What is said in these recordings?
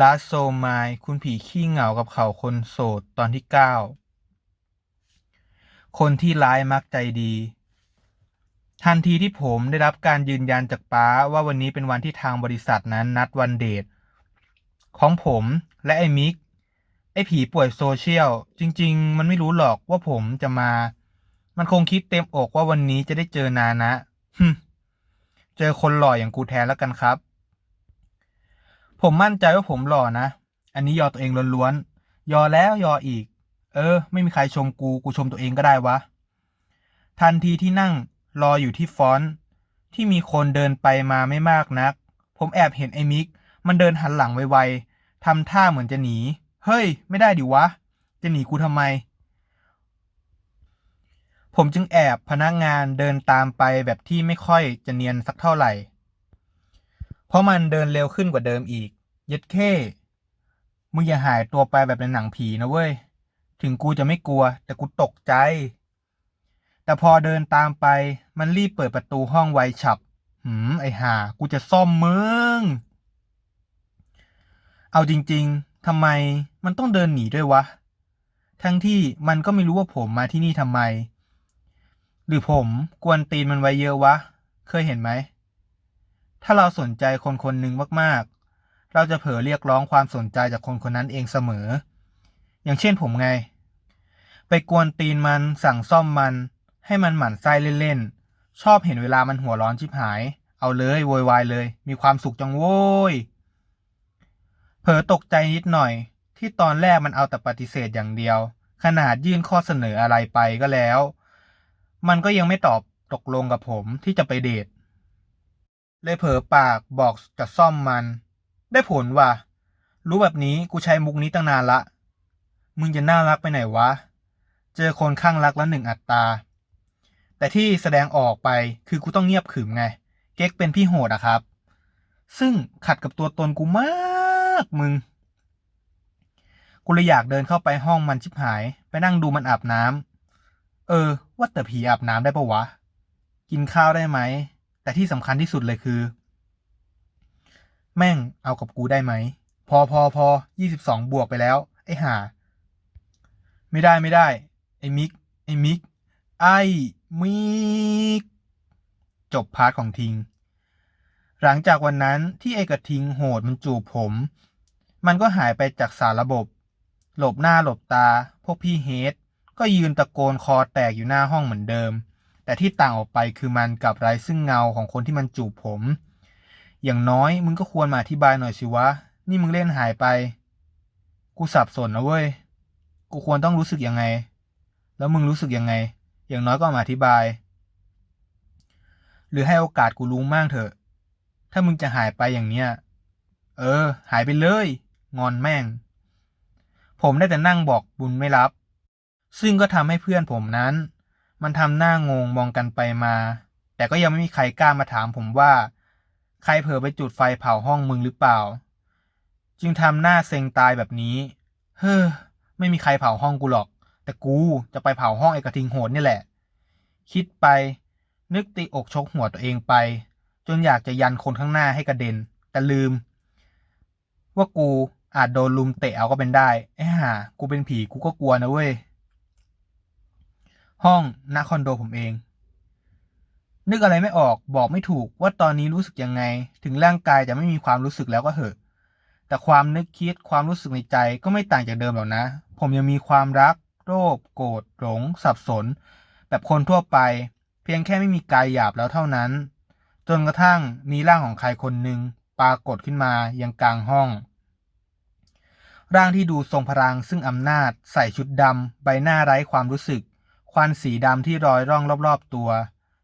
ลาโซมาย คุณผีขี้เหงากับเขาคนโสดตอนที่เก้า คนที่ร้ายมักใจดี ทันทีที่ผมได้รับการยืนยันจากป้าว่าวันนี้เป็นวันที่ทางบริษัทนั้นนัดวันเดท ของผมและไอ้มิก ไอ้ผีป่วยโซเชียล จริง ๆ มันไม่รู้หรอกว่าผมจะมา มันคงคิดเต็มอกว่าวันนี้จะได้เจอนานะ เจอคนหล่ออย่างกูแทนแล้วกันครับ ผมมั่นใจว่าผมหล่อนะ อันนี้ยอตัวเองล้วนๆ ยอแล้วยออีก เออ ไม่มีใครชมกู กูชมตัวเองก็ได้วะ ทันทีที่นั่งรออยู่ที่ฟอนต์ที่มีคนเดินไปมาไม่มากนัก ผมแอบเห็นไอ้มิก มันเดินหันหลังไวๆทำท่าเหมือนจะหนี เฮ้ย ไม่ได้ดิวะ จะหนีกูทำไม ผมจึงแอบพนักงานเดินตามไปแบบที่ไม่ค่อยจะเนียนสักเท่าไหร่ เพราะมันเดินเร็วขึ้นกว่าเดิมอีก เย็ดเข้มึงอย่าหายตัวไปแบบในหนังผีนะเว้ย ถึงกูจะไม่กลัว แต่กูตกใจ แต่พอเดินตามไป มันรีบเปิดประตูห้องไวฉับ หืม ไอห่า กูจะซ่อมมึง เอาจริง ๆ ทำไมมันต้องเดินหนีด้วยวะ ทั้งที่มันก็ไม่รู้ว่าผมมาที่นี่ทำไม หรือผมกวนตีนมันไว้เยอะวะ เคยเห็นไหม ถ้าเราสนใจคนคนหนึ่งมากๆ เราจะเผลอเรียกร้องความสนใจจากคนคนนั้นเองเสมอ อย่างเช่นผมไง ไปกวนตีนมันสั่งซ่อมมัน ให้มันหมั่นไส้เล่นๆ ชอบเห็นเวลามันหัวร้อนชิบหาย เอาเลยโวยวายเลย มีความสุขจังโว้ย เผลอตกใจนิดหน่อย ที่ตอนแรกมันเอาแต่ปฏิเสธอย่างเดียว ขนาดยื่นข้อเสนออะไรไปก็แล้ว มันก็ยังไม่ตอบตกลงกับผมที่จะไปเดทเลยเผลอปากบอกจะซ่อมมัน ได้ผลว่ะ รู้แบบนี้กูใช้มุกนี้ตั้งนานละ มึงจะน่ารักไปไหนวะ เจอคนข้างรักแล้วหนึ่งอัตรา แต่ที่แสดงออกไปคือกูต้องเงียบขึมไง เก๊กเป็นพี่โหดอะครับ ซึ่งขัดกับตัวตนกูมากมึง กูเลยอยากเดินเข้าไปห้องมันชิบหาย ไปนั่งดูมันอาบน้ำ เออ ว่าแต่ผีอาบน้ำได้ปะวะ กินข้าวได้ไหม แต่ที่สำคัญที่สุดเลยคือ แม่งเอากับกูได้ไหม พอพอพอยี่สิบสองบวกไปแล้ว ไอ้ห่า ไม่ได้ไม่ได้ ไอ้มิก ไอ้มิก ไอ้มิก จบพาร์ทของทิง หลังจากวันนั้นที่ไอ้กระทิงโหดมันจูบผม มันก็หายไปจากสารระบบ หลบหน้าหลบตา พวกพี่เฮดก็ยืนตะโกนคอแตกอยู่หน้าห้องเหมือนเดิม แต่ที่ต่างออกไปคือมันกับไร้ซึ่งเงาของคนที่มันจูบผม อย่างน้อยมึงก็ควรมาอธิบายหน่อยสิวะ นี่มึงเล่นหายไป กูสับสนนะเว้ย กูควรต้องรู้สึกยังไง แล้วมึงรู้สึกยังไง อย่างน้อยก็มาอธิบาย หรือให้โอกาสกูรู้มั่งเถอะ ถ้ามึงจะหายไปอย่างเนี้ย เออ หายไปเลย งอนแม่ง ผมได้แต่นั่งบอกบุญไม่รับ ซึ่งก็ทำให้เพื่อนผมนั้น มันทำหน้างงมองกันไปมา แต่ก็ยังไม่มีใครกล้ามาถามผมว่า ใครเผลอไปจุดไฟเผาห้องมึงหรือเปล่า จึงทำหน้าเซ็งตายแบบนี้ เฮ้อ ไม่มีใครเผาห้องกูหรอก แต่กูจะไปเผาห้องไอ้กระทิงโหดนี่แหละ คิดไปนึกตีอกชกหัวตัวเองไป จนอยากจะยันคนข้างหน้าให้กระเด็น แต่ลืม ว่ากูอาจโดนลุมเตะเอาก็เป็นได้ไอ้ห่ากูเป็นผีกูก็กลัวนะเว้ย ห้องณคอนโดผมเอง นึกอะไรไม่ออกบอกไม่ถูกว่าตอนนี้รู้สึกยังไง ถึงร่างกายจะไม่มีความรู้สึกแล้วก็เหอะ แต่ความนึกคิดความรู้สึกในใจก็ไม่ต่างจากเดิมหรอกนะ ผมยังมีความรัก โลภโกรธหลง สับสน แบบคนทั่วไป เพียงแค่ไม่มีกายหยาบแล้วเท่านั้น จนกระทั่งมีร่างของใครคนหนึ่งปรากฏขึ้นมายังกลางห้อง ร่างที่ดูทรงพลังซึ่งอำนาจ ใส่ชุดดำใบหน้าไร้ความรู้สึก ควันสีดำที่รอยร่องรอบ ๆ ตัว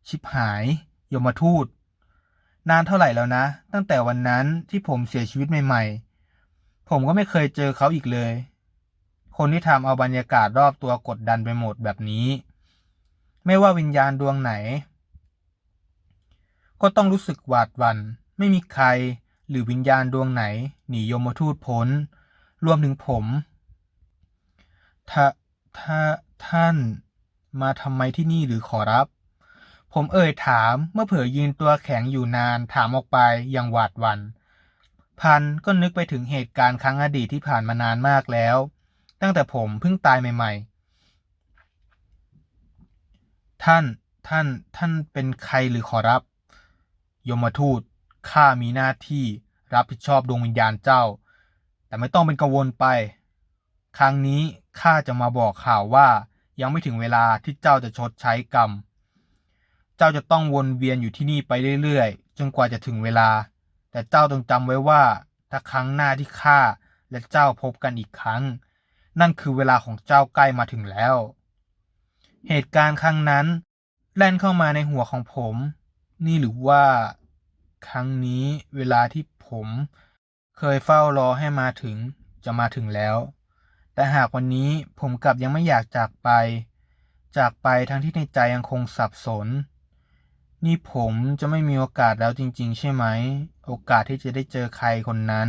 ชิบหาย ยมทูต นานเท่าไหร่แล้วนะ ตั้งแต่วันนั้นที่ผมเสียชีวิตใหม่ ๆ ผมก็ไม่เคยเจอเขาอีกเลย คนที่ทำเอาบรรยากาศรอบตัวกดดันไปหมดแบบนี้ ไม่ว่าวิญญาณดวงไหน ก็ต้องรู้สึกหวาดหวัน่นไม่มีใครหรือวิญญาณดวงไหน หนียมทูตพ้น รวมถึงผมถ้าถ้าท่านมาทำไมที่นี่หรือขอรับ ผมเอ่ยถามเมื่อเผลอยืนตัวแข็งอยู่นานถามออกไปอย่างหวาดหวัน่นพันก็นึกไปถึงเหตุการณ์ครั้งอดีตที่ผ่านมานานมากแล้ว ตั้งแต่ผมเพิ่งตายใหม่ ๆ ท่านท่านท่านเป็นใครหรือขอรับ ยมทูตข้ามีหน้าที่รับผิดชอบดวงวิญญาณเจ้า แต่ไม่ต้องเป็นกังวลไป ครั้งนี้ข้าจะมาบอกข่าวว่ายังไม่ถึงเวลาที่เจ้าจะชดใช้กรรม จ้าจะต้องวนเวียนอยู่ที่นี่ไปเรื่อยๆ จนกว่าจะถึงเวลา แต่เจ้าต้องจำไว้ว่า ถ้าครั้งหน้าที่ข้าและเจ้าพบกันอีกครั้ง นั่นคือเวลาของเจ้าใกล้มาถึงแล้ว เหตุการณ์ครั้งนั้น แล่นเข้ามาในหัวของผม นี่หรือว่า ครั้งนี้เวลาที่ผม เคยเฝ้ารอให้มาถึงจะมาถึงแล้ว แต่หากวันนี้ผมกลับยังไม่อยากจากไป จากไปทั้งที่ในใจยังคงสับสน นี่ผมจะไม่มีโอกาสแล้วจริง ๆ ใช่ไหม โอกาสที่จะได้เจอใครคนนั้น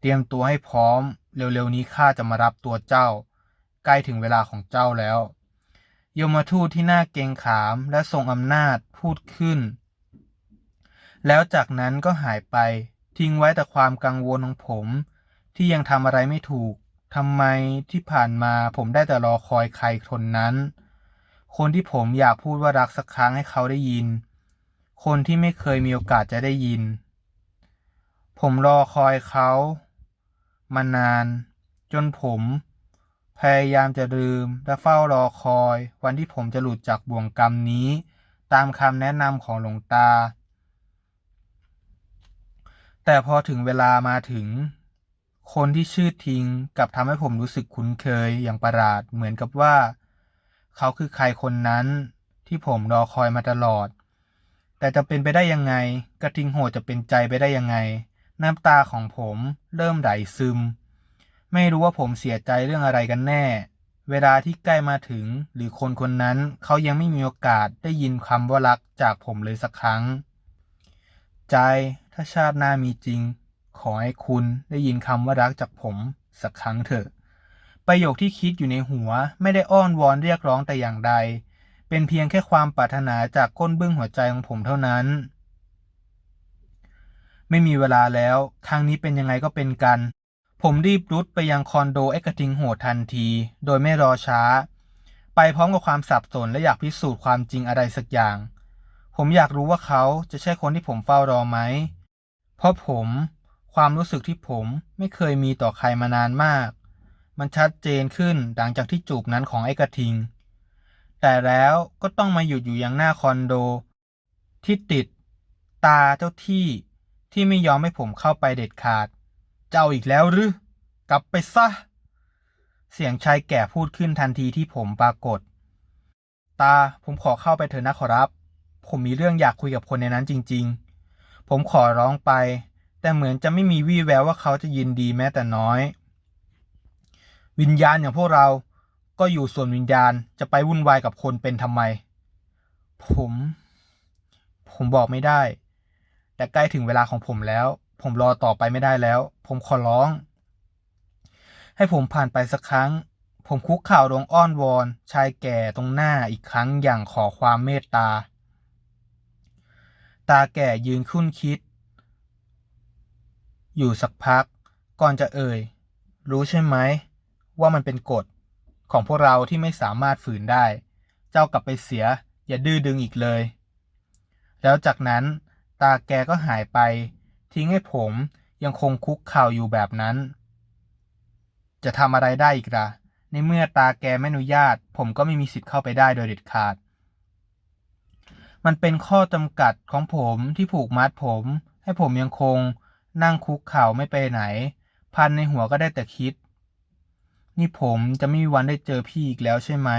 เตรียมตัวให้พร้อม เร็วๆนี้ข้าจะมารับตัวเจ้า ใกล้ถึงเวลาของเจ้าแล้ว ยมทูตที่หน่าเกงขามและทรงอำนาจพูดขึ้น แล้วจากนั้นก็หายไป ทิ้งไว้แต่ความกังวลของผม ที่ยังทำอะไรไม่ถูกทำไมที่ผ่านมาผมได้แต่รอคอยใครคนนั้น คนที่ผมอยากพูดว่ารักสักครั้งให้เขาได้ยิน คนที่ไม่เคยมีโอกาสจะได้ยิน ผมรอคอยเขา มานาน จนผม พยายามจะลืมและเฝ้ารอคอย วันที่ผมจะหลุดจากบ่วงกรรมนี้ ตามคำแนะนำของหลวงตา แต่พอถึงเวลามาถึง คนที่ชื่อทิงกลับทำให้ผมรู้สึกคุ้นเคยอย่างประหลาดเหมือนกับว่า เขาคือใครคนนั้นที่ผมรอคอยมาตลอด แต่จะเป็นไปได้ยังไง กระทิงโหดจะเป็นใจไปได้ยังไง น้ำตาของผมเริ่มไหลซึม ไม่รู้ว่าผมเสียใจเรื่องอะไรกันแน่ เวลาที่ใกล้มาถึง หรือคนคนนั้นเขายังไม่มีโอกาสได้ยินคำว่ารักจากผมเลยสักครั้ง ใจถ้าชาติหน้ามีจริง ขอให้คุณได้ยินคำว่ารักจากผมสักครั้งเถอะ ประโยคที่คิดอยู่ในหัวไม่ได้อ้อนวอนเรียกร้องแต่อย่างใด เป็นเพียงแค่ความปรารถนาจากก้นบึ้งหัวใจของผมเท่านั้น ไม่มีเวลาแล้วครั้งนี้เป็นยังไงก็เป็นกัน ผมรีบรุดไปยังคอนโดเอ็กกระทิงโหดทันที โดยไม่รอช้า ไปพร้อมกับความสับสนและอยากพิสูจน์ความจริงอะไรสักอย่าง ผมอยากรู้ว่าเขาจะใช่คนที่ผมเฝ้ารอไหม เพราะผม ความรู้สึกที่ผมไม่เคยมีต่อใครมานานมาก มันชัดเจนขึ้นหลังจากที่จูบนั้นของไอ้กระทิง แต่แล้วก็ต้องมาหยุดอยู่ยังหน้าคอนโด ที่ติด ตาเจ้าที่ที่ไม่ยอมให้ผมเข้าไปเด็ดขาด เจ้าอีกแล้วหรือกลับไปซะ เสียงชายแก่พูดขึ้นทันทีที่ผมปรากฏ ตาผมขอเข้าไปเถอะนะขอรับ ผมมีเรื่องอยากคุยกับคนในนั้นจริง ๆ ผมขอร้องไป แต่เหมือนจะไม่มีวี่แววว่าเขาจะยินดีแม้แต่น้อย วิญญาณอย่างพวกเรา ก็อยู่ส่วนวิญญาณจะไปวุ่นวายกับคนเป็นทำไม ผม ผมบอกไม่ได้ แต่ใกล้ถึงเวลาของผมแล้ว ผมรอต่อไปไม่ได้แล้ว ผมขอร้อง ให้ผมผ่านไปสักครั้ง ผมคุกเข่าลงอ้อนวอน ชายแก่ตรงหน้าอีกครั้งอย่างขอความเมตตา ตาแก่ยืนคุ้นคิด อยู่สักพัก ก่อนจะเอ่ย รู้ใช่ไหม ว่ามันเป็นกฎของพวกเราที่ไม่สามารถฝืนได้ เจ้ากลับไปเสียอย่าดื้อดึงอีกเลย แล้วจากนั้นตาแกก็หายไป ทิ้งให้ผมยังคงคุกเข่าอยู่แบบนั้น จะทำอะไรได้อีกล่ะ ในเมื่อตาแกไม่อนุญาต ผมก็ไม่มีสิทธิ์เข้าไปได้โดยเด็ดขาด มันเป็นข้อจำกัดของผมที่ผูกมัดผม ให้ผมยังคงนั่งคุกเข่าไม่ไปไหน พันในหัวก็ได้แต่คิด นี่ผมจะไม่มีวันได้เจอพี่อีกแล้วใช่ไหม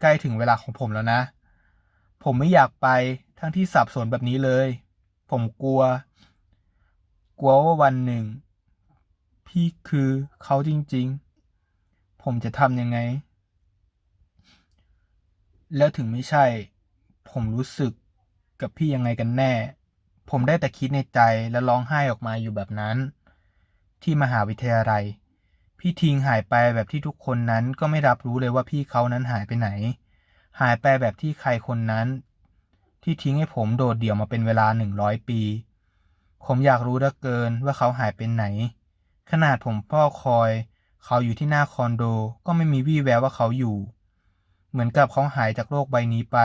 ใกล้ถึงเวลาของผมแล้วนะ ผมไม่อยากไปทั้งที่สับสนแบบนี้เลย ผมกลัว กลัวว่าวันหนึ่ง พี่คือเขาจริงๆ ผมจะทำยังไง แล้วถึงไม่ใช่ ผมรู้สึกกับพี่ยังไงกันแน่ ผมได้แต่คิดในใจและร้องไห้ออกมาอยู่แบบนั้น ที่มหาวิทยาลัย พี่ทิงหายไปแบบที่ทุกคนนั้นก็ไม่รับรู้เลยว่าพี่เขานั้นหายไปไหน หายไปแบบที่ใครคนนั้น ที่ทิ้งให้ผมโดดเดี่ยวมาเป็นเวลาหนึ่งร้อยปี ผมอยากรู้เหลือเกินว่าเขาหายไปไหน ขนาดผมพ่อคอย เขาอยู่ที่หน้าคอนโดก็ไม่มีวี่แววว่าเขาอยู่ เหมือนกับเขาหายจากโลกใบนี้ไป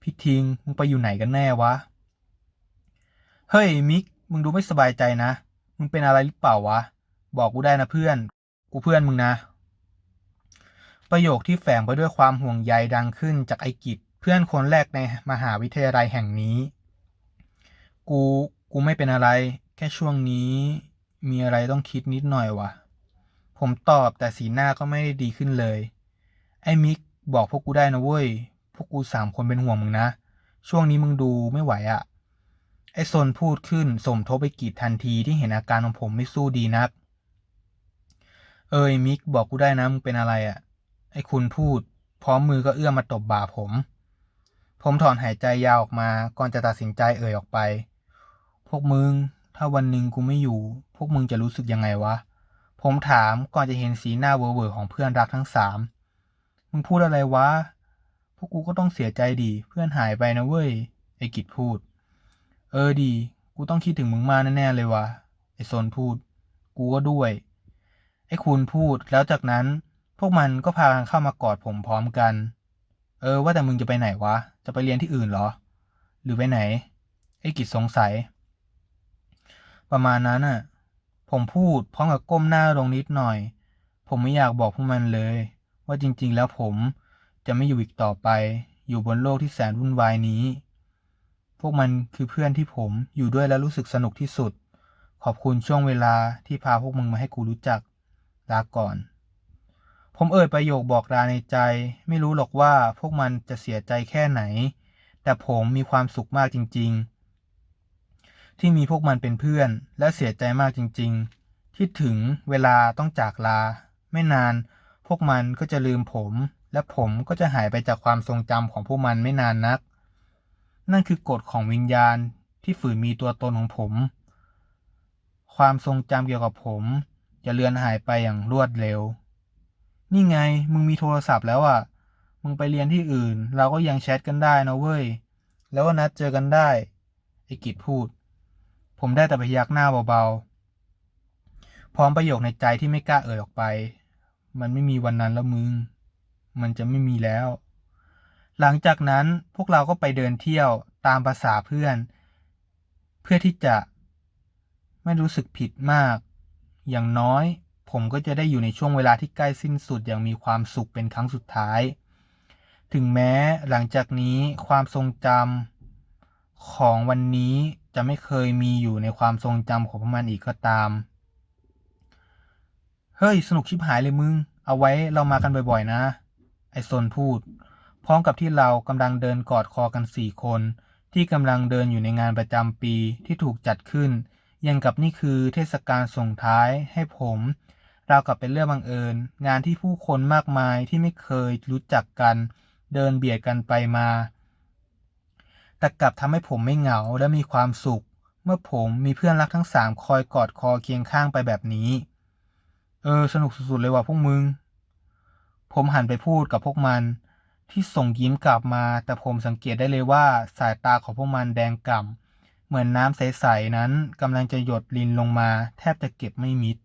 พี่ทิงมึงไปอยู่ไหนกันแน่วะ เฮ้ยมิกมึงดูไม่สบายใจนะ มึงเป็นอะไรหรือเปล่าวะ บอกกูได้นะเพื่อน กูเพื่อนมึงนะ ประโยคที่แฝงไปด้วยความห่วงใยดังขึ้นจากไอกิจเพื่อนคนแรกในมหาวิทยาลัยแห่งนี้ กู กูไม่เป็นอะไร แค่ช่วงนี้ มีอะไรต้องคิดนิดหน่อยวะผมตอบแต่สีหน้าก็ไม่ได้ดีขึ้นเลย ไอ้มิกบอกพวกกูได้นะเว้ย พวกกูสามคนเป็นห่วงมึงนะ ช่วงนี้มึงดูไม่ไหวอะ่ะ ไอ้ซนพูดขึ้นสมทบไปกีดทันทีที่เห็นอาการของผมไม่สู้ดีนัก เอ้ยมิกบอกกูได้นะมึงเป็นอะไรอะ่ะ ไอ้คุณพูด พร้อมมือก็เอื้อมมาตบบ่าผม ผมถอนหายใจยาวออกมา ก่อนจะตัดสินใจเอ่ยออกไป พวกมึง ถ้าวันหนึ่งกูไม่อยู่ พวกมึงจะรู้สึกยังไงวะ ผมถามก่อนจะเห็นสีหน้าเวอร์ๆของเพื่อนรักทั้งสาม มึงพูดอะไรวะ พวกกูก็ต้องเสียใจดี เพื่อนหายไปนะเว้ย ไอ้กิจพูด เออดี กูต้องคิดถึงมึงมากแน่ๆเลยวะไอ้โซนพูด กูก็ด้วย อ้คุณพูดแล้วจากนั้นพวกมันก็พากันเข้ามากอดผมพร้อมกัน เออว่าแต่มึงจะไปไหนวะ จะไปเรียนที่อื่นเหรอ หรือไปไหน ไอ้กิจสงสัย ประมาณนั้นน่ะ ผมพูดพร้อมกับก้มหน้าลงนิดหน่อย ผมไม่อยากบอกพวกมันเลย ว่าจริง ๆ แล้วผมจะไม่อยู่อีกต่อไป อยู่บนโลกที่แสนวุ่นวายนี้ พวกมันคือเพื่อนที่ผมอยู่ด้วยแล้วรู้สึกสนุกที่สุด ขอบคุณช่วงเวลาที่พาพวกมึงมาให้กูรู้จัก ลาก่อน ผมเอ่ยประโยคบอกลาในใจ ไม่รู้หรอกว่าพวกมันจะเสียใจแค่ไหน แต่ผมมีความสุขมากจริง ๆ ที่มีพวกมันเป็นเพื่อน และเสียใจมากจริง ๆ ที่ถึงเวลาต้องจากลา ไม่นาน พวกมันก็จะลืมผม และผมก็จะหายไปจากความทรงจำของพวกมันไม่นานนัก นั่นคือกฎของวิญญาณที่ฝืนมีตัวตนของผม ความทรงจำเกี่ยวกับผม จะเลือนหายไปอย่างรวดเร็ว นี่ไงมึงมีโทรศัพท์แล้วอะ มึงไปเรียนที่อื่น เราก็ยังแชทกันได้นะเว้ย แล้วก็นัดเจอกันได้ ไอ้กิจพูด ผมได้แต่พยักหน้าเบาๆ พร้อมประโยคในใจที่ไม่กล้าเอ่ยออกไป มันไม่มีวันนั้นแล้วมึง มันจะไม่มีแล้ว หลังจากนั้นพวกเราก็ไปเดินเที่ยวตามภาษาเพื่อน เพื่อที่จะไม่รู้สึกผิดมาก อย่างน้อย ผมก็จะได้อยู่ในช่วงเวลาที่ใกล้สิ้นสุดอย่างมีความสุขเป็นครั้งสุดท้าย ถึงแม้หลังจากนี้ความทรงจำของวันนี้จะไม่เคยมีอยู่ในความทรงจำของพวกมันอีกก็ตาม เฮ้ย สนุกชิบหายเลยมึง เอาไว้เรามากันบ่อยๆนะ ไอโซนพูด พร้อมกับที่เรากำลังเดินกอดคอกันสี่คน ที่กำลังเดินอยู่ในงานประจำปีที่ถูกจัดขึ้น ยังกับนี่คือเทศกาลส่งท้ายให้ผมราวกับเป็นเรื่องบังเอิญ งานที่ผู้คนมากมายที่ไม่เคยรู้จักกัน เดินเบียดกันไปมา แต่กลับทำให้ผมไม่เหงาและมีความสุข เมื่อผมมีเพื่อนรักทั้งสามคอยกอดคอเคียงข้างไปแบบนี้ เออ สนุกสุดๆเลยว่ะพวกมึง ผมหันไปพูดกับพวกมัน ที่ส่งยิ้มกลับมา แต่ผมสังเกตได้เลยว่าสายตาของพวกมันแดงก่ำ เหมือนน้ำใส ๆ นั้นกำลังจะหยดลินลงมา แทบจะเก็บไม่มิด